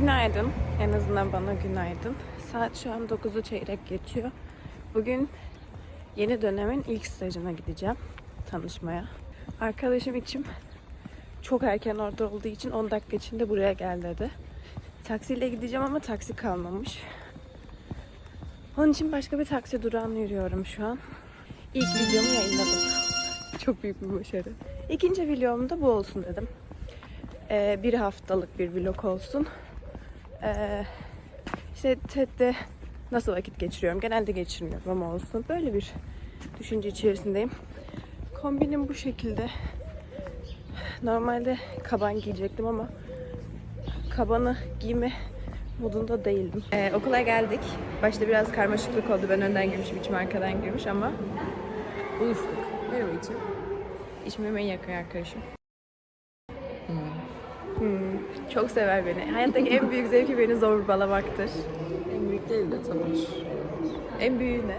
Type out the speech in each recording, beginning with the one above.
Günaydın. En azından bana günaydın. Saat şu an 9'u çeyrek geçiyor. Bugün yeni dönemin ilk stajına gideceğim tanışmaya. Arkadaşım içim çok erken orada olduğu için 10 dakika içinde buraya gel dedi. Taksiyle gideceğim ama taksi kalmamış. Onun için başka bir taksi durağına yürüyorum şu an. İlk videomu yayınladım. Çok büyük bir başarı. İkinci videom da bu olsun dedim. Ee, bir haftalık bir vlog olsun. Ee, işte TED'de nasıl vakit geçiriyorum? Genelde geçirmiyorum ama olsun. Böyle bir düşünce içerisindeyim. Kombinim bu şekilde. Normalde kaban giyecektim ama kabanı giyme modunda değildim. Ee, okula geldik. Başta biraz karmaşıklık oldu. Ben önden girmişim, içim arkadan girmiş ama buluştuk. Merhaba içim. İçim en yakın arkadaşım. Hmm, Çok sever beni. Hayattaki en büyük zevki beni zorbalamaktır. En büyük değil de tabii. En büyüğü ne?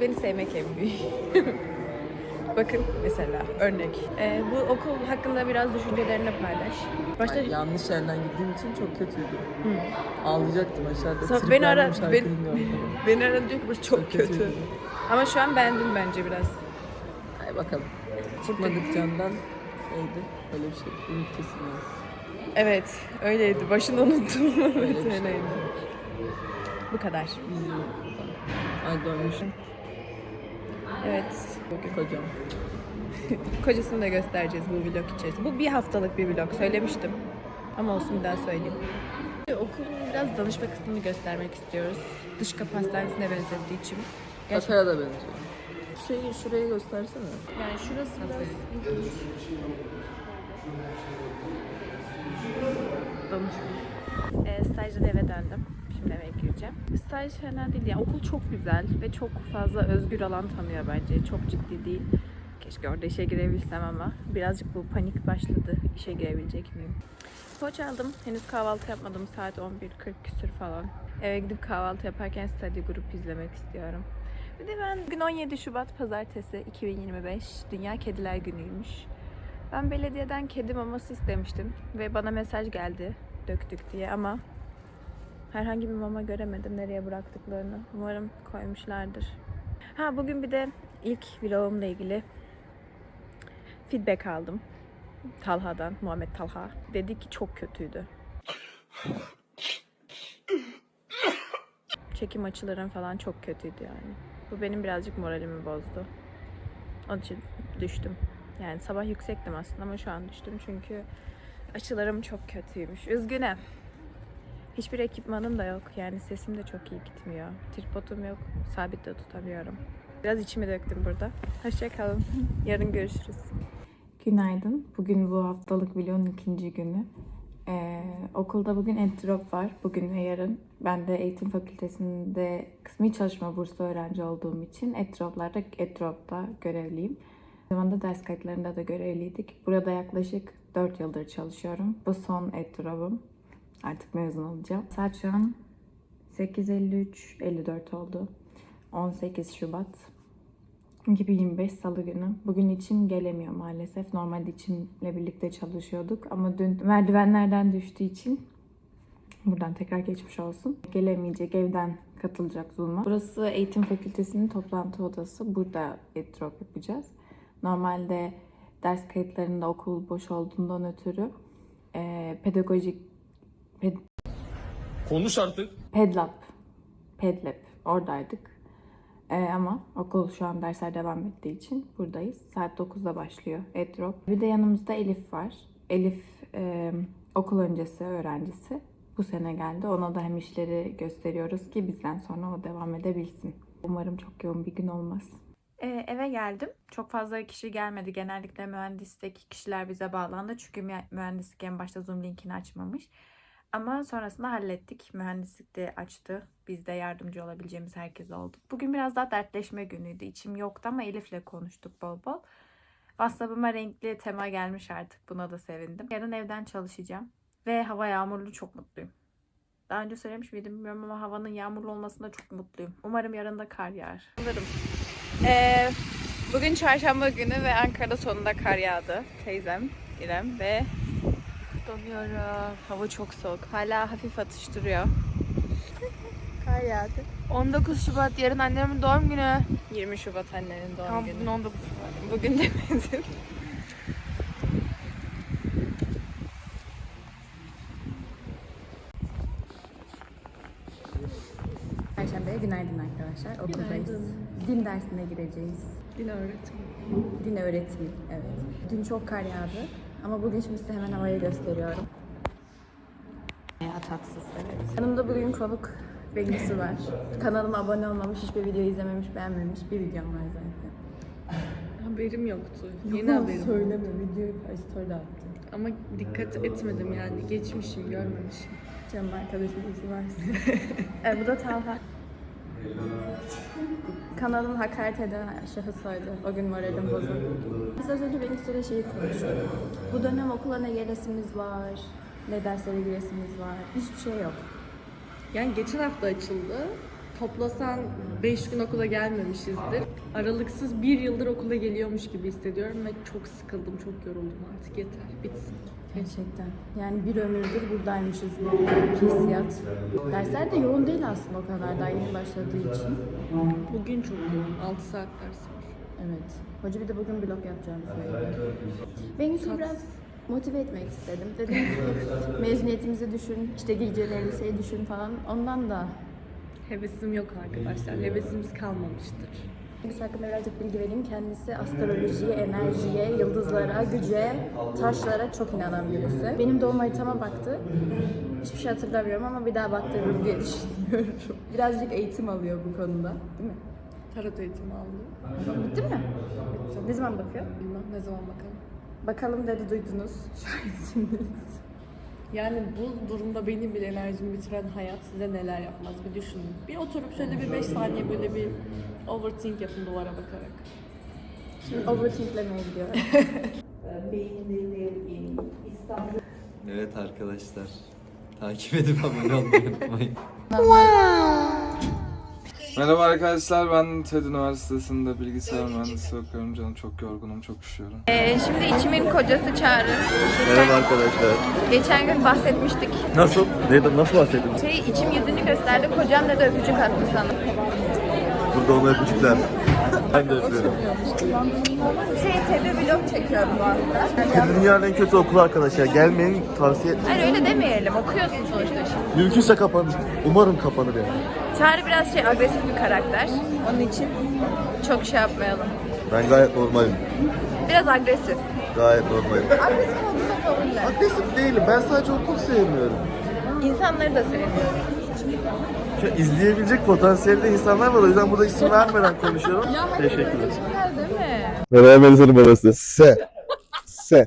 Beni sevmek en büyüğü. Bakın mesela örnek. Ee, bu okul hakkında biraz düşüncelerini paylaş. Başta Ben yanlış yerden gittiğim için çok kötüydü. Ağlayacaktım aşağıda. Sonra beni ara- ben- beni aradı diyor ki burası çok, Çok kötü. Ama şu an beğendim bence biraz. Hadi bakalım. Çıkmadık candan neydi? Öyle bir şey. Ümit kesilmez. Evet öyleydi. Başını unuttum. evet şey. öyleydi. Bu kadar. De Ay dönmüşüm. Evet. Kocam. Kocasını da göstereceğiz bu vlog içerisinde. Bu bir haftalık bir vlog söylemiştim. Ama olsun bir daha söyleyeyim. Okulun biraz danışma kısmını göstermek istiyoruz. Dış kapı hastanesine benzettiği için. Gerçekten Kakaya da benziyor. Şeyi şurayı göstersene. yani şurası biraz danışma. E, stajdan eve döndüm. Şimdi eve gireceğim. Staj fena değil. Yani okul çok güzel ve çok fazla özgür alan tanıyor bence. Çok ciddi değil. Keşke orada işe girebilsem ama birazcık bu panik başladı. İşe girebilecek miyim? Poğaça aldım. Henüz kahvaltı yapmadım. Saat 11.40 küsür falan. Eve gidip kahvaltı yaparken study grup izlemek istiyorum. Bir de ben bugün 17 Şubat Pazartesi 2025 Dünya Kediler Günü'ymüş. Ben belediyeden kedi maması istemiştim ve bana mesaj geldi döktük diye ama herhangi bir mama göremedim nereye bıraktıklarını. Umarım koymuşlardır. Ha bugün bir de ilk vlogumla ilgili feedback aldım. Talha'dan, Muhammed Talha. Dedi ki çok kötüydü. Çekim açıların falan çok kötüydü yani. Bu benim birazcık moralimi bozdu. Onun için düştüm. Yani sabah yüksektim aslında ama şu an düştüm çünkü açılarım çok kötüymüş. Üzgünüm. Hiçbir ekipmanım da yok. Yani sesim de çok iyi gitmiyor. Tripodum yok. Sabit de tutamıyorum. Biraz içimi döktüm burada. Hoşçakalın. Yarın görüşürüz. Günaydın. Bugün bu haftalık vlogun ikinci günü. Ee, okulda bugün entrop var. Bugün ve yarın. Ben de eğitim fakültesinde kısmi çalışma burslu öğrenci olduğum için etroplarda etropta görevliyim. Zamanda ders kayıtlarında da görevliydik. Burada yaklaşık 4 yıldır çalışıyorum. Bu son etropum. Artık mezun olacağım. Saat şu an 8.53-54 oldu. 18 Şubat 2025 Salı günü. Bugün içim gelemiyor maalesef. Normalde içimle birlikte çalışıyorduk ama dün merdivenlerden düştüğü için buradan tekrar geçmiş olsun. Gelemeyecek, evden katılacak Zoom'a. Burası eğitim fakültesinin toplantı odası. Burada drop yapacağız. Normalde ders kayıtlarında okul boş olduğundan ötürü eee, pedagojik ped, Konuş artık. Pedlab, Pedlab oradaydık. Ee, ama okul şu an dersler devam ettiği için buradayız. Saat 9'da başlıyor Edrop. Bir de yanımızda Elif var. Elif e, okul öncesi öğrencisi. Bu sene geldi. Ona da hem işleri gösteriyoruz ki bizden sonra o devam edebilsin. Umarım çok yoğun bir gün olmaz. Ee, eve geldim. Çok fazla kişi gelmedi. Genellikle mühendisteki kişiler bize bağlandı. Çünkü mü- mühendislik en başta Zoom linkini açmamış. Ama sonrasında hallettik. Mühendislik de açtı. Biz de yardımcı olabileceğimiz herkes olduk. Bugün biraz daha dertleşme günüydü. İçim yoktu ama Elif'le konuştuk bol bol. WhatsApp'ıma renkli tema gelmiş artık. Buna da sevindim. Yarın evden çalışacağım. Ve hava yağmurlu çok mutluyum. Daha önce söylemiş miydim bilmiyorum ama havanın yağmurlu olmasında çok mutluyum. Umarım yarın da kar yağar. Umarım. Ee, bugün çarşamba günü ve Ankara'da sonunda kar yağdı. Teyzem, İrem ve Donuyorum. Hava çok soğuk. Hala hafif atıştırıyor. Kar yağdı. 19 Şubat yarın annemin doğum günü. 20 Şubat annenin doğum Tam günü. bugün 19 Şubat. Bugün demedim. Perşembeye günaydın arkadaşlar. Okuldayız. Din dersine gireceğiz. Din öğretimi. Din öğretimi, evet. Dün çok kar yağdı. Ama bugün şimdi size hemen havayı gösteriyorum. Ya tatsız, evet. Yanımda bugün konuk Bengüsü var. Kanalıma abone olmamış, hiçbir video izlememiş, beğenmemiş bir videom var zaten. Haberim yoktu. Yeni haberim. Söyleme, videoyu story'de attım. Ama dikkat etmedim yani. Geçmişim, görmemişim. Canım arkadaşım iyi varsın. evet, bu da Talha. Kanalın hakaret eden şahıs oydu. O gün moralim bozuldu. Biz az önce benim süre şeyi konuşuyorduk. Bu dönem okula ne gelesimiz var, ne derslere giresimiz var. Hiçbir şey yok. Yani geçen hafta açıldı. Toplasan 5 gün okula gelmemişizdir. Aralıksız bir yıldır okula geliyormuş gibi hissediyorum ve çok sıkıldım, çok yoruldum artık yeter, bitsin. Gerçekten. Yani bir ömürdür buradaymışız bir hissiyat. Dersler de yoğun değil aslında o kadar daha yeni başladığı için. Bugün çok yoğun, 6 saat ders var. Evet. Hoca bir de bugün blok yapacağını söyledi. Ben Yusuf'u biraz motive etmek istedim. Dedim ki mezuniyetimizi düşün, işte giyeceğin elbiseyi düşün falan. Ondan da Hevesim yok arkadaşlar, hevesimiz kalmamıştır. Kendisi hakkında birazcık bilgi vereyim. Kendisi astrolojiye, enerjiye, yıldızlara, güce, taşlara çok inanan birisi. Benim doğum haritama baktı. Hiçbir şey hatırlamıyorum ama bir daha baktırırım diye düşünüyorum. Birazcık eğitim alıyor bu konuda. Değil mi? Tarot eğitimi aldım. Bitti mi? Ne zaman bakıyor? Bilmem ne zaman bakalım. Bakalım dedi duydunuz. Şahitsiniz. Yani bu durumda benim bir enerjimi bitiren hayat size neler yapmaz bir düşünün. Bir oturup şöyle bir 5 saniye böyle bir overthink yapın duvara bakarak. Şimdi overthinklemeye gidiyorum. Evet arkadaşlar. Takip edip abone olmayı unutmayın. Merhaba arkadaşlar ben TED Üniversitesi'nde bilgisayar mühendisliği okuyorum canım çok yorgunum çok üşüyorum. Ee, şimdi içimin kocası Çağrı. Merhaba arkadaşlar. Geçen gün bahsetmiştik. Nasıl? Neyden nasıl bahsettin? Şey içim yüzünü gösterdi. Kocam dedi öpücük attı sana. Burada ona öpücükler. Ben de öpüyorum. Şey TED vlog çekiyorum bu hafta. Dünyanın en kötü okulu arkadaşlar. Gelmeyin tavsiye Hayır öyle demeyelim. Okuyorsun sonuçta şimdi. Mümkünse kapanır. Umarım kapanır yani. Çağrı biraz şey agresif bir karakter. Onun için çok şey yapmayalım. Ben gayet normalim. Biraz agresif. Gayet normalim. Agresif olduğunda problem. Agresif değilim. Ben sadece okul sevmiyorum. İnsanları da sevmiyorum. Şu izleyebilecek potansiyelde insanlar var. O yüzden burada isim vermeden konuşuyorum. Teşekkürler. Değil mi? Merhaba Melisa'nın babası. S. S.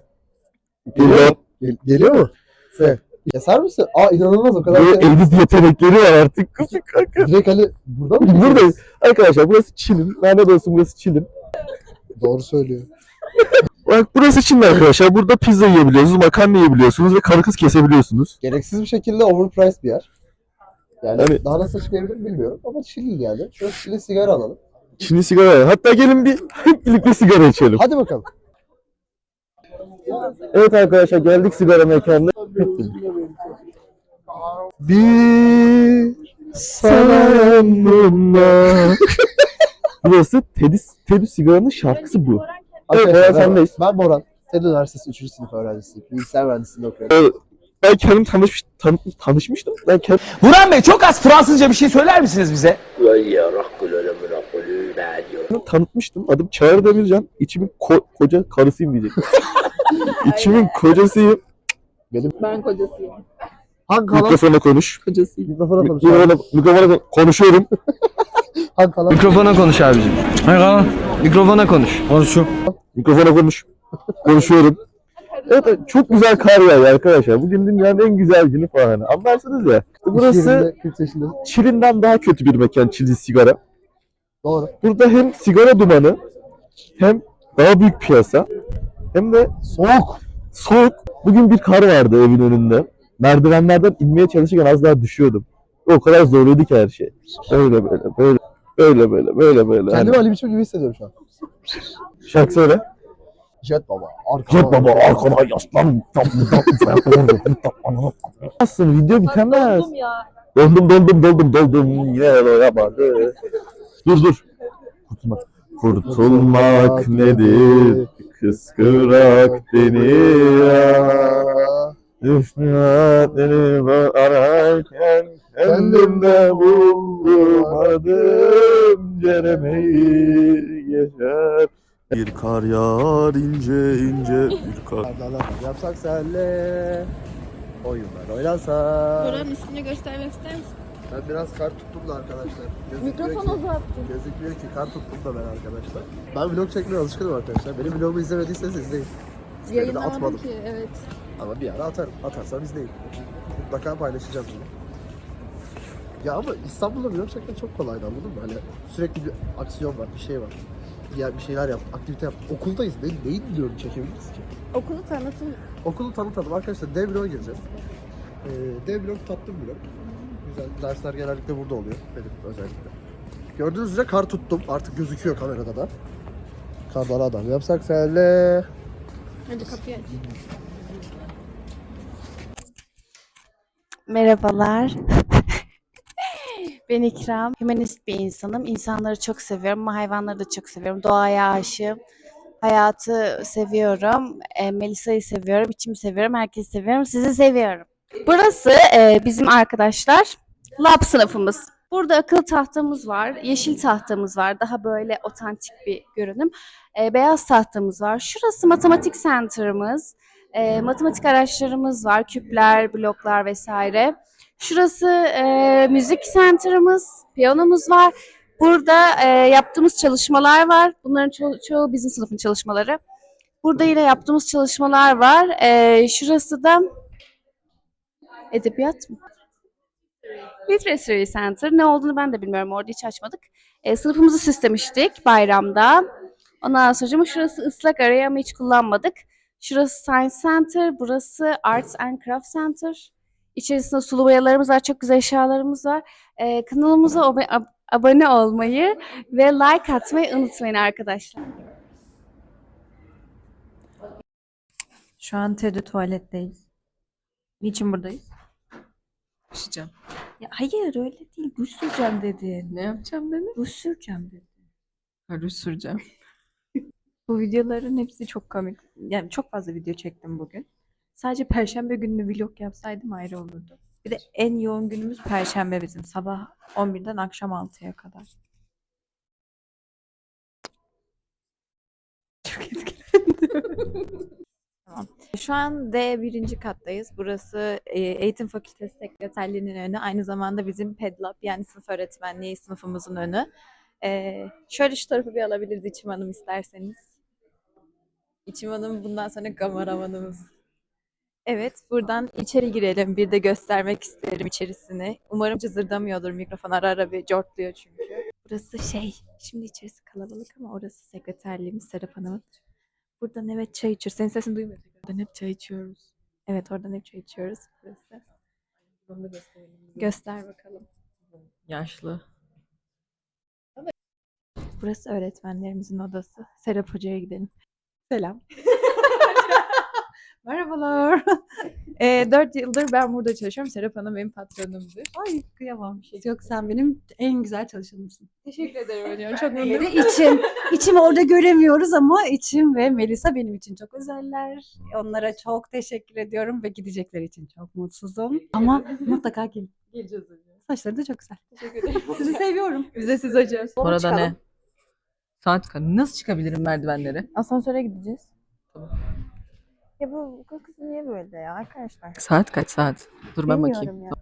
Geliyor. Gel- geliyor mu? S. Keser misin? Aa inanılmaz o kadar. Bu şey- edit yetenekleri var artık. Küçük kanka. Direkt Ali burada mı? Buradayız. Arkadaşlar burası Çin'in. Lanet olsun burası Çin'in. Doğru söylüyor. Bak burası Çin'in arkadaşlar. Burada pizza yiyebiliyorsunuz, makarna yiyebiliyorsunuz ve karı kız kesebiliyorsunuz. Gereksiz bir şekilde overpriced bir yer. Yani Evet. daha nasıl açıklayabilirim bilmiyorum ama Çinli yani. Şöyle Çinli sigara alalım. Çinli sigara. Hatta gelin bir hep birlikte sigara içelim. Hadi bakalım. Evet arkadaşlar geldik sigara mekanına. Bir sanımla. Burası Teddy, Teddy sigaranın şarkısı bu. Evet, Boran sendeyiz. Ben Boran. TED Üniversitesi 3. sınıf öğrencisiyim. Bilgisayar mühendisliğinde okuyorum. Evet, ben kendim tanışmış, tan- tanışmıştım. Ben kendim Burhan Bey çok az Fransızca bir şey söyler misiniz bize? tanıtmıştım. Adım Çağrı Demircan. İçimin ko- koca karısıyım diyecek. İçimin kocasıyım. Hangi kanal? Mikrofona konuş. Mikrofona konuşalım. Mikrofona, mikrofona konuşuyorum. Hangi kanal? Mikrofona konuş abicim. Hayır Mikrofona konuş. Konuşuyorum. Mikrofona konuş. Konuşuyorum. Evet, evet, çok güzel kar yağıyor arkadaşlar. Bugün dünyanın en güzel günü falan. Hani Anlarsınız ya. Burası 20'de 40 yaşında. Çin'inden daha kötü bir mekan Çinli sigara. Doğru. Burada hem sigara dumanı hem daha büyük piyasa hem de Soğuk. soğuk. Bugün bir kar vardı evin önünde. Merdivenlerden inmeye çalışırken az daha düşüyordum. O kadar zorluydu ki her şey. Böyle böyle böyle böyle böyle böyle böyle. Kendimi Hani Ali Biçim gibi hissediyorum şu an. şarkı söyle. Jet baba. Arkama. Jet baba arkana yaslan. Nasılsın video bitemez. Doldum doldum doldum doldum yine de doyamadı. Dur dur. Kurtulmak. Kurtulmak nedir? Kıskırak deniyor. Düşmanları ararken kendimde bulamadım Ceremeyi geçer Bir kar yağar ince ince bir kar yapsak senle. Oyunlar oynansa. Buranın ismini göstermek ister misin? Ben biraz kar tuttum da arkadaşlar. Gözükmüyor Mikrofon ki, uzattın. gözükmüyor ki kar tuttum da ben arkadaşlar. Ben vlog çekmeye alışkınım arkadaşlar. Benim vlogumu izlemediyseniz izleyin. Hiçbirini de Yayınlamadım atmadım. ki evet. Ama bir ara atarım. Atarsam izleyin. Mutlaka paylaşacağım bunu. Ya ama İstanbul'da vlog çekmek çok kolaydı anladın mı? Hani sürekli bir aksiyon var, bir şey var. Yer- bir şeyler yap, aktivite yap. Okuldayız. Ne, neyi vlog çekebiliriz ki? Okulu tanıtım. Okulu tanıtalım arkadaşlar. Dev vlog'a gireceğiz. Ee, dev vlog tatlı vlog. Dersler genellikle burada oluyor. Benim özellikle. Gördüğünüz üzere kar tuttum. Artık gözüküyor kamerada da. Kardan adam yapsak senle. Hadi kapıyı aç. Merhabalar. ben İkram. Hümanist bir insanım. İnsanları çok seviyorum ama hayvanları da çok seviyorum. Doğaya aşığım. Hayatı seviyorum. E, Melisa'yı seviyorum. içimi seviyorum. Herkesi seviyorum. Sizi seviyorum. Burası e, bizim arkadaşlar. Lab sınıfımız. Burada akıl tahtamız var. Yeşil tahtamız var. Daha böyle otantik bir görünüm. E, beyaz tahtamız var. Şurası matematik center'ımız. E, matematik araçlarımız var. Küpler, bloklar vesaire. Şurası e, müzik center'ımız. Piyanomuz var. Burada e, yaptığımız çalışmalar var. Bunların ço- çoğu bizim sınıfın çalışmaları. Burada yine yaptığımız çalışmalar var. E, şurası da edebiyat mı? Literary Center. Ne olduğunu ben de bilmiyorum. Orada hiç açmadık. E, sınıfımızı süslemiştik bayramda. Ondan sonra şurası ıslak araya ama hiç kullanmadık. Şurası Science Center, burası Arts and Craft Center. İçerisinde sulu boyalarımız var, çok güzel eşyalarımız var. Ee, kanalımıza ab- ab- abone olmayı ve like atmayı unutmayın arkadaşlar. Şu an TED'de tuvaletteyiz. Niçin buradayız? Konuşacağım. Ya hayır öyle değil. Ruj süreceğim dedi. Ne yapacağım dedi? Ruj süreceğim dedi. Ha, Ruj süreceğim. Bu videoların hepsi çok komik. Yani çok fazla video çektim bugün. Sadece perşembe gününü vlog yapsaydım ayrı olurdu. Bir de en yoğun günümüz perşembe bizim. Sabah 11'den akşam 6'ya kadar. Çok etkilendim. Tamam. Şu an D birinci kattayız. Burası e, Eğitim Fakültesi Sekreterliğinin önü. Aynı zamanda bizim PEDLAB yani sınıf öğretmenliği sınıfımızın önü. E, şöyle şu tarafı bir alabiliriz İçim Hanım isterseniz. İçim Hanım bundan sonra kameramanımız. Evet, buradan içeri girelim. Bir de göstermek isterim içerisini. Umarım cızırdamıyordur mikrofon. Ara ara bir cortluyor çünkü. Burası şey, şimdi içerisi kalabalık ama orası sekreterliğimiz Serap Hanım'ın. Buradan evet çay içiyoruz. Senin sesini duymuyoruz. Oradan hep çay içiyoruz. Evet, oradan hep çay içiyoruz. Burası. Bunu da gösterelim. bize. Göster bakalım. Yaşlı. Burası öğretmenlerimizin odası. Serap Hoca'ya gidelim. Selam. Merhabalar. e, 4 yıldır ben burada çalışıyorum. Serap Hanım benim patronumdur. Ay kıyamam. Yok sen benim en güzel çalışanımsın. Teşekkür ederim hocam. Çok mutluyum. İçim. İçimi orada göremiyoruz ama içim ve Melisa benim için çok özeller. Onlara çok teşekkür ediyorum ve gidecekler için çok mutsuzum. Ama mutlaka gelin. Geleceğiz hocam. Saçları da çok güzel. Teşekkür ederim. Sizi seviyorum. Biz de siz hocam. Bu arada ne? Saat kaç? Nasıl çıkabilirim merdivenlere? Asansöre gideceğiz. Tamam. Ya bu, bu kız niye böyle ya arkadaşlar? Saat kaç saat? Dur ben bakayım. Bilmiyorum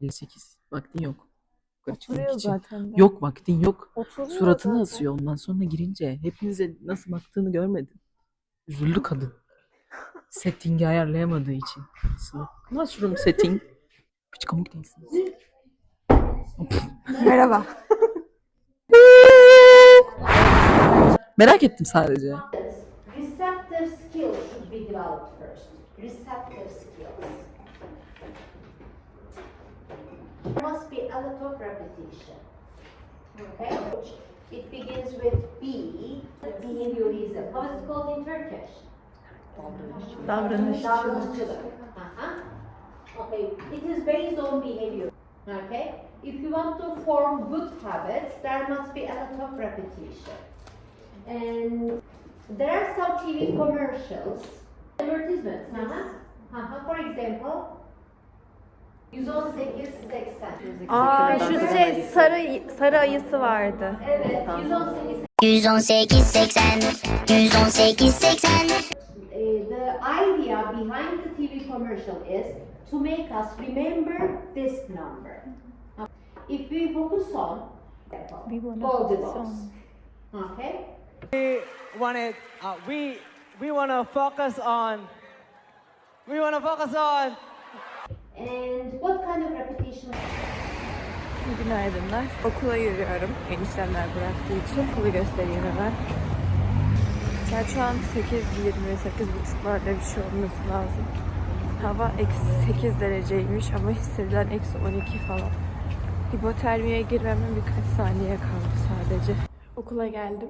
ya. 8. Vaktin yok. Yukarı çıkmak Oturuyor için. zaten. de. Yok vaktin yok. Oturuyor Suratını zaten. asıyor ondan sonra girince. Hepinize nasıl baktığını görmedin. Üzüldü kadın. Settingi ayarlayamadığı için. Sınıf. Classroom setting. Hiç komik değilsiniz. Merhaba. Merak ettim sadece. It begins with B. Behaviorism. How is it called in Turkish? Davranışçılık. Davranışçılık. Uh-huh. Okay, it is based on behavior. Okay, if you want to form good habits, there must be a lot of repetition. And there are some TV commercials, advertisements. Uh-huh. Uh-huh. For example, 118 80. Aa şu şey sarı sarı ayısı vardı. Evet, 118 118 80 118 80 Uh, the idea behind the TV commercial is to make us remember this number. If we focus on We Goldilocks, okay? wanted uh, we we want to focus on we want to focus on And what kind of repetition? Günaydınlar. Okula yürüyorum. Eniştemler bıraktığı için okulu göstereyim hemen. Saat şu an 8.20, 8.30'larda bir şey olması lazım. Hava eksi 8 dereceymiş ama hissedilen eksi 12 falan. Hipotermiye girmeme birkaç saniye kaldı sadece. Okula geldim.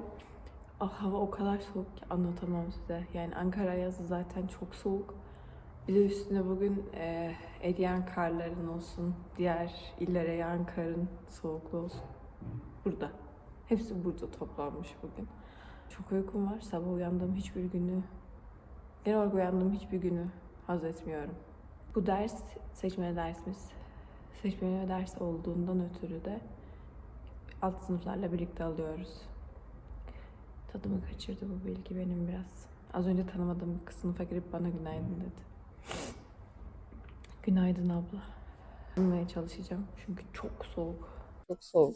Ah hava o kadar soğuk ki anlatamam size. Yani Ankara yazı zaten çok soğuk. Bir de üstüne bugün e, eriyen karların olsun, diğer illere yağan karın soğukluğu olsun. Burada. Hepsi burada toplanmış bugün. Çok uykum var. Sabah uyandığım hiçbir günü, genel olarak uyandığım hiçbir günü haz etmiyorum. Bu ders seçmeli dersimiz. Seçmeli ders olduğundan ötürü de alt sınıflarla birlikte alıyoruz. Tadımı kaçırdı bu bilgi benim biraz. Az önce tanımadığım bir sınıfa girip bana günaydın dedi. Günaydın abla. Uyumaya çalışacağım çünkü çok soğuk. Çok soğuk.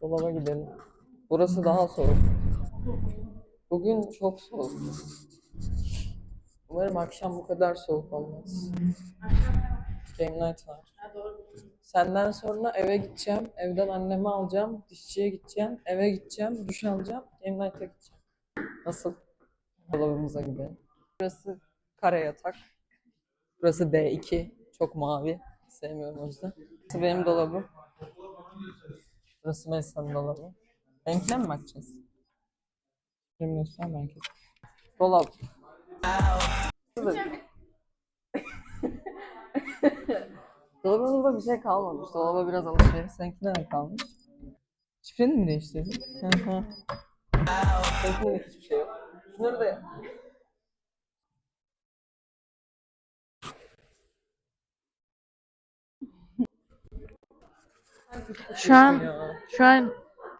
Dolaba gidelim. Burası daha soğuk. Bugün çok soğuk. Umarım akşam bu kadar soğuk olmaz. Game night var. Senden sonra eve gideceğim. Evden annemi alacağım. Dişçiye gideceğim. Eve gideceğim. Duş alacağım. Game night'a gideceğim. Nasıl? Dolabımıza gidelim. Burası kare yatak. Burası D2. Çok mavi. Sevmiyorum o yüzden. Burası benim dolabım. Burası Melisa'nın dolabı. Benimkine mi bakacağız? Göster belki. Dolap. Dolabımızda bir şey kalmamış. Dolaba biraz alışveriş. Seninkinde ne kalmış? Şifreni mi değiştirdin? Seninkinde de hiçbir şey yok. Şunları da Şu an ya. şu an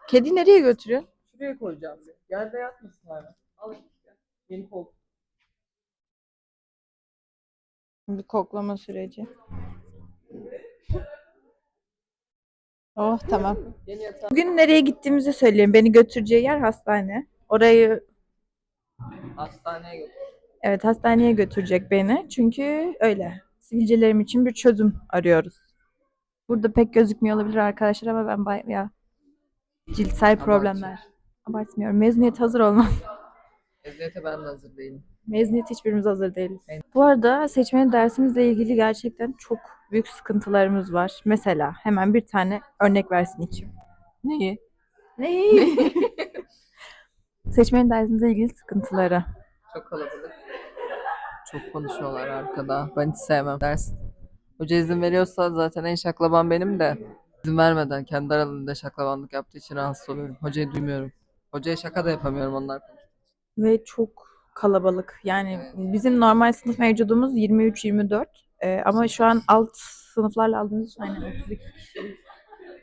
kedi nereye götürüyor? Şuraya koyacağım. bir. Yerde yatmasın hayvan. Al işte. Yeni koltuk. Bir koklama süreci. Oh tamam. Yeni yatağı. Bugün nereye gittiğimizi söyleyeyim. Beni götüreceği yer hastane. Orayı Hastaneye götür. evet hastaneye götürecek beni. Çünkü öyle. Sivilcelerim için bir çözüm arıyoruz. Burada pek gözükmüyor olabilir arkadaşlar ama ben bayağı ciltsel problemler. Abartmıyorum. Mezuniyet hazır olmam. Eziyete ben de hazır değilim. Mezuniyet hiçbirimiz hazır değiliz. Bu arada seçmeli dersimizle ilgili gerçekten çok büyük sıkıntılarımız var. Mesela hemen bir tane örnek versin içim. Neyi? Neyi? seçmeli dersimizle ilgili sıkıntıları. Çok kalabalık. Çok konuşuyorlar arkada. Ben hiç sevmem. Ders. Hoca izin veriyorsa zaten en şaklaban benim de. İzin vermeden kendi aralarında şaklabanlık yaptığı için rahatsız oluyorum. Hocayı duymuyorum. Hocaya şaka da yapamıyorum onlar. Ve çok kalabalık. Yani bizim normal sınıf mevcudumuz 23-24. Ee, ama şu an alt sınıflarla aldığımız için aynen 32 kişi.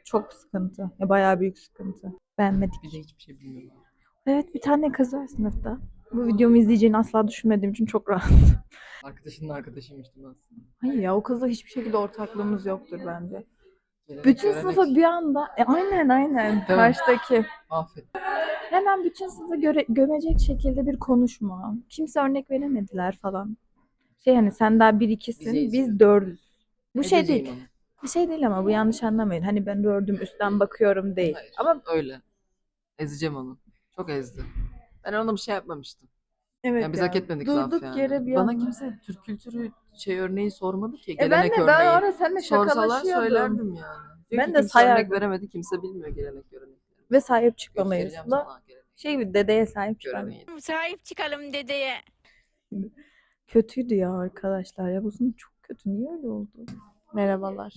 Çok sıkıntı. Ya bayağı büyük sıkıntı. Beğenmedik. Bir de hiçbir şey bilmiyorum. Evet bir tane kız var sınıfta. Bu videomu izleyeceğini asla düşünmediğim için çok rahat. Arkadaşının arkadaşıymıştım aslında. Hayır ya o kızla hiçbir şekilde ortaklığımız yoktur bence. Gelenek, Bütün görenek. sınıfa bir anda e, aynen aynen karşıdaki Affet. hemen bütün sınıfı göre, gömecek şekilde bir konuşma. Kimse örnek veremediler falan. Şey hani sen daha bir ikisin Bizi biz dördüz. Bu şey değil. onu. Bir şey değil ama bu yanlış anlamayın. Hani ben dördüm üstten bakıyorum değil. Hayır. Ama Öyle. Ezeceğim onu. Çok ezdi. Ben ona bir şey yapmamıştım. evet Yani biz hak etmedik durduk laf yani. yere bir Bana anda- kimse Türk kültürü şey örneği sormadı ki. E ben Gelenek de örneği. ben orada seninle Sorsalar şakalaşıyordum. söylerdim yani. Diyor Ben ki de kimse örnek sayardım. veremedi. Kimse bilmiyor gelenek görenekleri. Ve sahip çıkmamayız. Göstereceğim sana şey bir dedeye sahip çıkmamayız. Göreneği. Sahip çıkalım dedeye. Kötüydü ya arkadaşlar ya bu sınıf çok kötü. Niye öyle oldu? Merhabalar.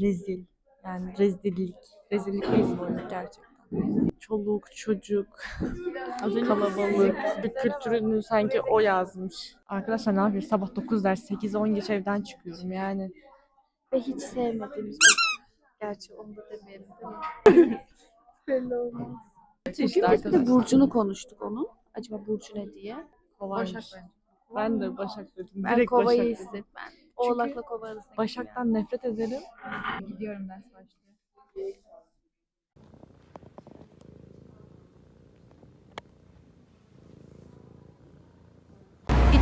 Rezil. Yani rezillik. Rezillik rezil olduk gerçekten. Çoluk, çocuk, kalabalık. Bir kültürünü sanki o yazmış. Arkadaşlar ne yapıyor? Sabah 9 ders, 8 10 geç evden çıkıyorum yani. Ve hiç sevmediğimiz bir Gerçi onu da demeyelim değil mi? Belli olmaz. Bugün biz de Burcu'nu konuştuk onun. Acaba Burcu ne diye? Kovaymış. Ben de Başak dedim. Ben Direkt kovayı Başak dedim. Ben Oğlak'la kova arasında. Başak'tan nefret ederim. Gidiyorum ders başlıyor.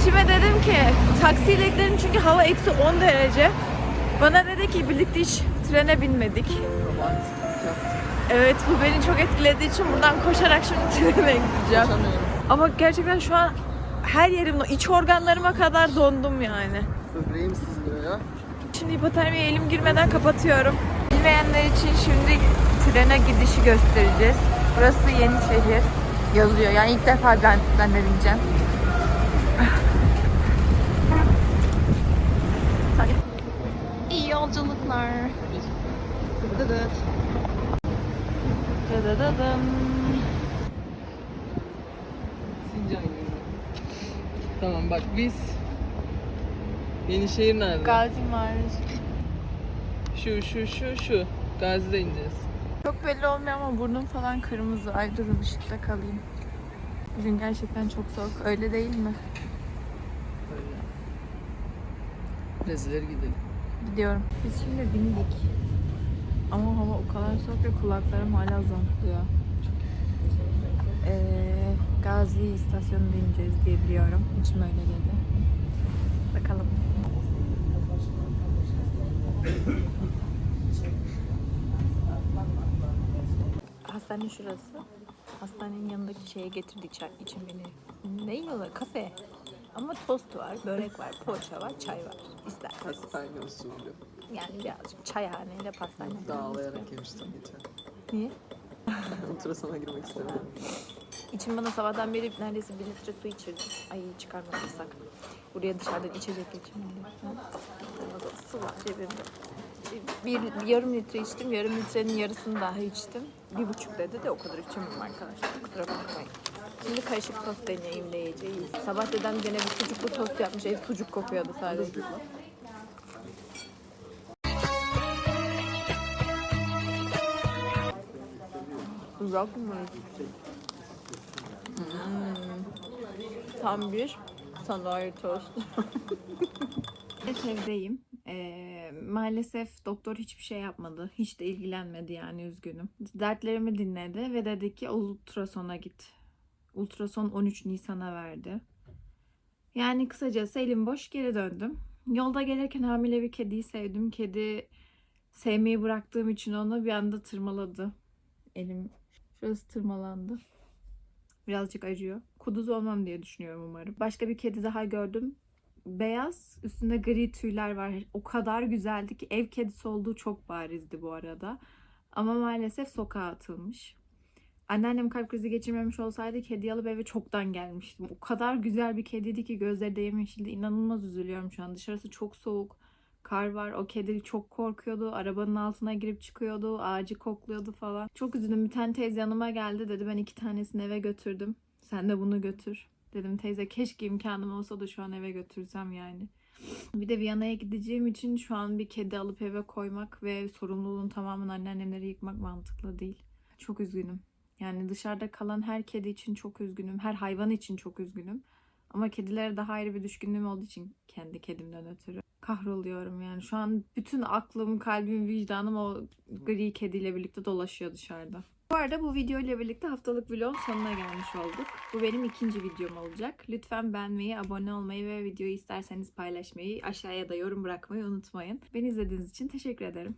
İçime dedim ki taksiyle gidelim çünkü hava eksi 10 derece. Bana dedi ki birlikte hiç trene binmedik. Evet bu beni çok etkilediği için buradan koşarak şimdi trene gideceğim. Ama gerçekten şu an her yerim, iç organlarıma kadar dondum yani. Böbreğim sızlıyor ya. Şimdi hipotermiye elim girmeden kapatıyorum. Bilmeyenler için şimdi trene gidişi göstereceğiz. Burası Yenişehir yazıyor. Yani ilk defa ben, ben de bineceğim. İyi yolculuklar. Dıdıdıdım. Sincan gibi. Tamam bak biz Yenişehir nerede? Gazi Mağarası. Şu şu şu şu. Gazi'de ineceğiz. Çok belli olmuyor ama burnum falan kırmızı. Ay durun ışıkta kalayım. Bugün gerçekten çok soğuk. Öyle değil mi? Rezileri gidelim. Gidiyorum. Biz şimdi bindik. Ama hava o kadar soğuk ve kulaklarım hala zonklıyor. Ee, Gazi istasyonunda ineceğiz diye biliyorum. İçim öyle dedi. Bakalım. Hastane şurası. Hastanenin yanındaki şeye getirdik çay için beni. Ne yiyorlar? Kafe. Ama tost var, börek var, poğaça var, çay var. İsterseniz. Hastane usulü. Yani birazcık çayhaneyle pastane. Dağlayarak yemiştim geçen. Niye? Ultrasona girmek istemiyorum. İçim bana sabahtan beri neredeyse bir litre su içirdi. Ay çıkarmamışsak. Buraya dışarıdan içecek geçirmedim. Su var cebimde. Bir, bir yarım litre içtim. Yarım litrenin yarısını daha içtim. Bir buçuk dedi de o kadar içemem arkadaşlar. Kusura bakmayın. Şimdi karışık tost deneyimle yiyeceğiz. Sabah dedem gene bir sucuklu tost yapmış. Ev sucuk kokuyordu sadece. Rock mı? Hmm. Tam bir sanayi tost. Evdeyim. Ee, maalesef doktor hiçbir şey yapmadı. Hiç de ilgilenmedi yani üzgünüm. Dertlerimi dinledi ve dedi ki ultrasona git. Ultrason 13 Nisan'a verdi. Yani kısacası elim boş geri döndüm. Yolda gelirken hamile bir kediyi sevdim. Kedi sevmeyi bıraktığım için onu bir anda tırmaladı. Elim şurası tırmalandı. Birazcık acıyor. Kuduz olmam diye düşünüyorum umarım. Başka bir kedi daha gördüm. Beyaz, üstünde gri tüyler var. O kadar güzeldi ki ev kedisi olduğu çok barizdi bu arada. Ama maalesef sokağa atılmış. Anneannem kalp krizi geçirmemiş olsaydı kedi alıp eve çoktan gelmiştim. O kadar güzel bir kediydi ki gözleri de yemyeşildi. İnanılmaz üzülüyorum şu an. Dışarısı çok soğuk. Kar var. O kedi çok korkuyordu. Arabanın altına girip çıkıyordu. Ağacı kokluyordu falan. Çok üzüldüm. Bir tane teyze yanıma geldi. Dedi ben iki tanesini eve götürdüm. Sen de bunu götür. Dedim teyze keşke imkanım olsa da şu an eve götürsem yani. Bir de Viyana'ya gideceğim için şu an bir kedi alıp eve koymak ve sorumluluğun tamamen anneannemleri yıkmak mantıklı değil. Çok üzgünüm. Yani dışarıda kalan her kedi için çok üzgünüm. Her hayvan için çok üzgünüm. Ama kedilere daha ayrı bir düşkünlüğüm olduğu için kendi kedimden ötürü kahroluyorum yani. Şu an bütün aklım, kalbim, vicdanım o gri kediyle birlikte dolaşıyor dışarıda. Bu arada bu video ile birlikte haftalık vlogun sonuna gelmiş olduk. Bu benim ikinci videom olacak. Lütfen beğenmeyi, abone olmayı ve videoyu isterseniz paylaşmayı, aşağıya da yorum bırakmayı unutmayın. Beni izlediğiniz için teşekkür ederim.